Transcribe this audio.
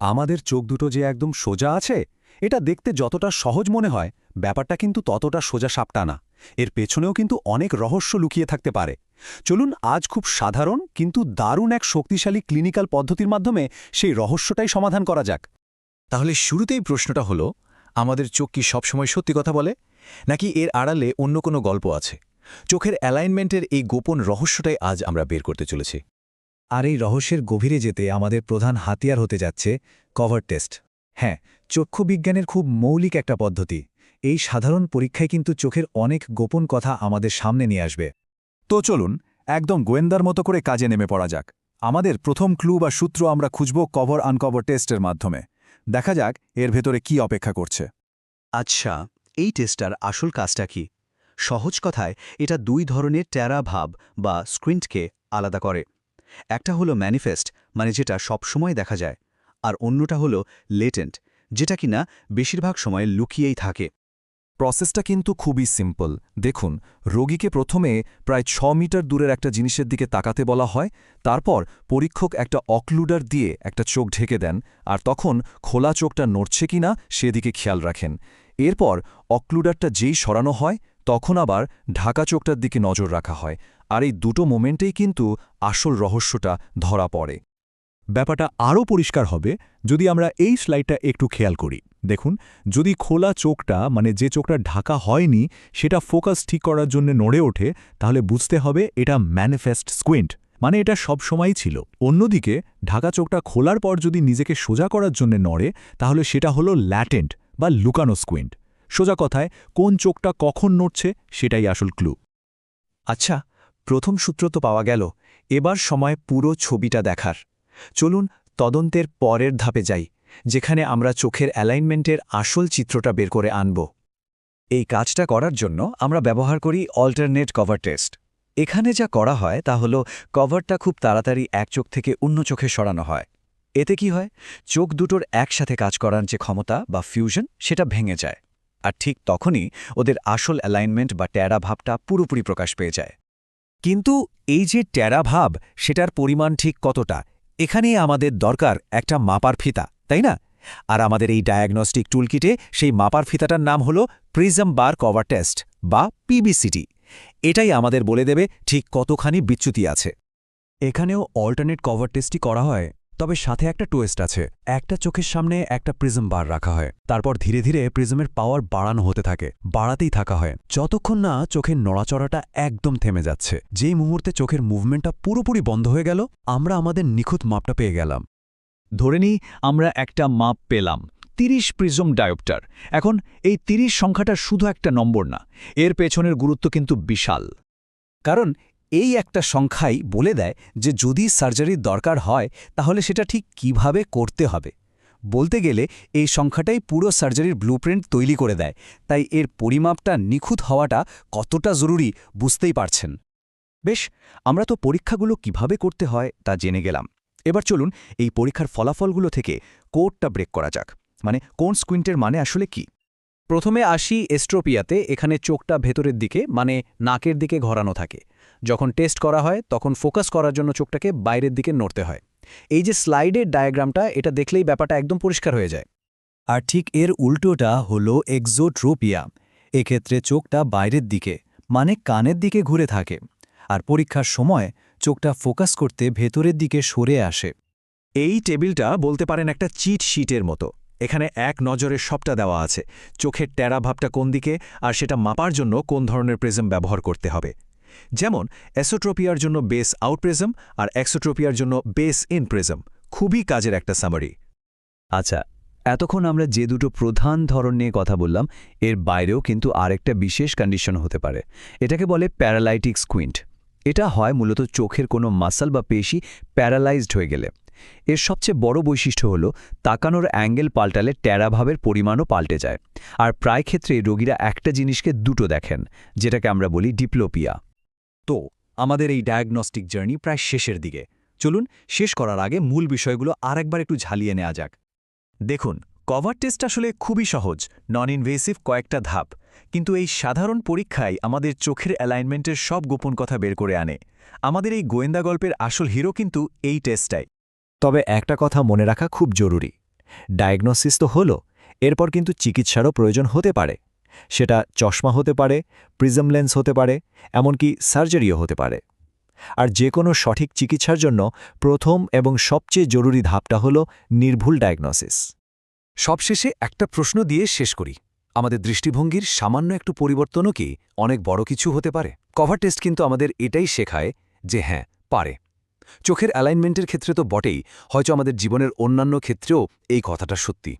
আমাদের চোখ দুটো যে একদম সোজা আছে, এটা দেখতে যতটা সহজ মনে হয়, ব্যাপারটা কিন্তু ততটা সোজা সাপটা না। এর পেছনেও কিন্তু অনেক রহস্য লুকিয়ে থাকতে পারে। চলুন, আজ খুব সাধারণ কিন্তু দারুণ এক শক্তিশালী ক্লিনিক্যাল পদ্ধতির মাধ্যমে সেই রহস্যটাই সমাধান করা যাক। তাহলে শুরুতেই প্রশ্নটা হলো, আমাদের চোখ কি সবসময় সত্যি কথা বলে? নাকি এর আড়ালে অন্য কোনো গল্প আছে? চোখের অ্যালাইনমেন্টের এই গোপন রহস্যটাই আজ আমরা বের করতে চলেছি। আর এই রহস্যের গভীরে যেতে আমাদের প্রধান হাতিয়ার হতে যাচ্ছে কভার টেস্ট। হ্যাঁ চক্ষু বিজ্ঞানের খুব মৌলিক একটা পদ্ধতি। এই সাধারণ পরীক্ষায় কিন্তু চোখের অনেক গোপন কথা আমাদের সামনে নিয়ে আসবে। তো চলুন, একদম গোয়েন্দার মতো করে কাজে নেমে পড়া যাক। আমাদের প্রথম ক্লু বা সূত্র আমরা খুঁজব কভার আনকভার টেস্টের মাধ্যমে। দেখা যাক এর ভেতরে কি অপেক্ষা করছে। আচ্ছা এই টেস্টার আসল কাজটা কি? সহজ কথায়, এটা দুই ধরনের ট্যারা ভাব বা স্ক্রিন্টকে আলাদা করে। একটা হলো ম্যানিফেস্ট মানে যেটা সবসময় দেখা যায়, আর অন্যটা হলো লেটেন্ট যেটা কিনা বেশিরভাগ সময় লুকিয়েই থাকে। প্রসেসটা কিন্তু খুবই সিম্পল দেখুন, রোগীকে প্রথমে প্রায় ছ মিটার দূরের একটা জিনিসের দিকে তাকাতে বলা হয়, তারপর পরীক্ষক একটা অক্লুডার দিয়ে একটা চোখ ঢেকে দেন, আর তখন খোলা চোখটা নড়ছে কিনা সেদিকে খেয়াল রাখেন। এরপর অক্লুডারটা যেই সরানো হয়, তখন আবার ঢাকা চোখটার দিকে নজর রাখা হয়। আর এই দুটো মোমেন্টেই কিন্তু আসল রহস্যটা ধরা পড়ে। ব্যাপারটা আরও পরিষ্কার হবে যদি আমরা এই স্লাইডটা একটু খেয়াল করি। দেখুন, যদি খোলা চোখটা মানে যে চোখটা ঢাকা হয়নি, সেটা ফোকাস ঠিক করার জন্য নড়ে ওঠে, তাহলে বুঝতে হবে এটা ম্যানিফেস্ট স্কুইন্ট মানে এটা সব সবসময়ই ছিল। অন্যদিকে, ঢাকা চোখটা খোলার পর যদি নিজেকে সোজা করার জন্য নড়ে, তাহলে সেটা হলো ল্যাটেন্ট বা লুকানো স্কুইন্ট। সোজা কথায়, কোন চোখটা কখন নড়ছে, সেটাই আসল ক্লু। আচ্ছা প্রথম সূত্র তো পাওয়া গেল, এবার সময় পুরো ছবিটা দেখার। চলুন তদন্তের পরের ধাপে যাই, যেখানে আমরা চোখের অ্যালাইনমেন্টের আসল চিত্রটা বের করে আনব। এই কাজটা করার জন্য আমরা ব্যবহার করি অল্টারনেট কভার টেস্ট এখানে যা করা হয় তা হল কভারটা খুব তাড়াতাড়ি এক চোখ থেকে অন্য চোখে সরানো হয়। এতে কি হয়? চোখ দুটোর একসাথে কাজ করার যে ক্ষমতা বা ফিউশন সেটা ভেঙে যায়। আর ঠিক তখনই ওদের আসল অ্যালাইনমেন্ট বা ট্যারা ভাবটা পুরোপুরি প্রকাশ পেয়ে যায়। কিন্তু এই যে ট্যারা ভাব, সেটার পরিমাণ ঠিক কতটা? এখানেই আমাদের দরকার একটা মাপার ফিতা, তাই না? আর আমাদের এই ডায়াগনস্টিক টুলকিটে সেই মাপার ফিতাটার নাম হল প্রিজম বার কভার টেস্ট, বা পিবিসিটি এটাই আমাদের বলে দেবে ঠিক কতখানি বিচ্যুতি আছে। এখানেও অল্টারনেট কভার টেস্টই করা হয়। তবে সাথে একটা টোয়েস্ট আছে। একটা চোখের সামনে একটা প্রিজম বার রাখা হয়। তারপর ধীরে ধীরে প্রিজমের পাওয়ার বাড়ানো হতে থাকে, বাড়াতেই থাকা হয়। যতক্ষণ না চোখের নড়াচড়াটা একদম থেমে যাচ্ছে, যেই মুহূর্তে চোখের মুভমেন্টটা পুরোপুরি বন্ধ হয়ে গেল, আমরা আমাদের নিখুঁত মাপটা পেয়ে গেলাম। ধরে নিই, আমরা একটা মাপ পেলাম, তিরিশ প্রিজম ডায়োপ্টার এখন এই তিরিশ সংখ্যাটা শুধু একটা নম্বর না, এর পেছনের গুরুত্ব কিন্তু বিশাল। কারণ এই একটা সংখ্যাই বলে দেয় যে যদি সার্জারির দরকার হয়, তাহলে সেটা ঠিক কীভাবে করতে হবে। বলতে গেলে, এই সংখ্যাটাই পুরো সার্জারির ব্লুপ্রিন্ট তৈরি করে দেয়, তাই এর পরিমাপটা নিখুঁত হওয়াটা কতটা জরুরি বুঝতেই পারছেন। বেশ, আমরা তো পরীক্ষাগুলো কীভাবে করতে হয় তা জেনে গেলাম। এবার চলুন এই পরীক্ষার ফলাফলগুলো থেকে কোডটা ব্রেক করা যাক। মানে কোন স্কুইন্টের মানে আসলে কি? প্রথমে আসি এস্ট্রোপিয়াতে, এখানে চোখটা ভেতরের দিকে মানে নাকের দিকে ঘরানো থাকে। যখন টেস্ট করা হয়, তখন ফোকাস করার জন্য চোখটাকে বাইরের দিকে নড়তে হয়। এই যে স্লাইডের ডায়াগ্রামটা এটা দেখলেই ব্যাপারটা একদম পরিষ্কার হয়ে যায়। আর ঠিক এর উল্টোটা হল এক্সোট্রোপিয়া এক্ষেত্রে চোখটা বাইরের দিকে মানে কানের দিকে ঘুরে থাকে। আর পরীক্ষার সময় চোখটা ফোকাস করতে ভেতরের দিকে সরে আসে। এই টেবিলটা বলতে পারেন একটা চিট শিটের মতো। এখানে এক নজরে সবটা দেওয়া আছে। চোখের ট্যারা ভাবটা কোন দিকে, আর সেটা মাপার জন্য কোন ধরনের প্রিজম ব্যবহার করতে হবে। যেমন অ্যাসোট্রোপিয়ার জন্য বেস আউট প্রিজম আর এক্সোট্রোপিয়ার জন্য বেস ইন প্রিজম। খুবই কাজের একটা সামারি। আচ্ছা এতক্ষণ আমরা যে দুটো প্রধান ধরন নিয়ে কথা বললাম, এর বাইরেও কিন্তু আরেকটা বিশেষ কন্ডিশন হতে পারে। এটাকে বলে প্যারালাইটিক স্কুইন্ট। এটা হয় মূলত চোখের কোনো মাসল বা পেশি প্যারালাইজড হয়ে গেলে। এর সবচেয়ে বড় বৈশিষ্ট্য হল, তাকানোর অ্যাঙ্গেল পাল্টালে ট্যারাভাবের পরিমাণও পাল্টে যায়। আর প্রায় ক্ষেত্রে রোগীরা একটা জিনিসকে দুটো দেখেন, যেটাকে আমরা বলি ডিপ্লোপিয়া। তো আমাদের এই ডায়াগনস্টিক জার্নি প্রায় শেষের দিকে। চলুন শেষ করার আগে মূল বিষয়গুলো আরেকবার একটু ঝালিয়ে নেওয়া যাক। দেখুন কভার টেস্ট আসলে খুবই সহজ নন ইনভেসিভ কয়েকটা ধাপ। কিন্তু এই সাধারণ পরীক্ষায় আমাদের চোখের অ্যালাইনমেন্টের সব গোপন কথা বের করে আনে। আমাদের এই গোয়েন্দা গল্পের আসল হিরো কিন্তু এই টেস্টটাই তবে একটা কথা মনে রাখা খুব জরুরি। ডায়াগনোসিস তো হলো, এরপর কিন্তু চিকিৎসারও প্রয়োজন হতে পারে। সেটা চশমা হতে পারে, প্রিজম লেন্স হতে পারে, এমনকি সার্জারিও হতে পারে। আর যে কোনো সঠিক চিকিৎসার জন্য প্রথম এবং সবচেয়ে জরুরি ধাপটা হলো নির্ভুল ডায়াগনোসিস। সবশেষে একটা প্রশ্ন দিয়ে শেষ করি। আমাদের দৃষ্টিভঙ্গির সামান্য একটু পরিবর্তনও কি অনেক বড় কিছু হতে পারে? কভার টেস্ট কিন্তু আমাদের এটাই শেখায় যে হ্যাঁ পারে। চোখের অ্যালাইনমেন্টের ক্ষেত্রে তো বটেই, হয়তো আমাদের জীবনের অন্যান্য ক্ষেত্রেও এই কথাটা সত্যি।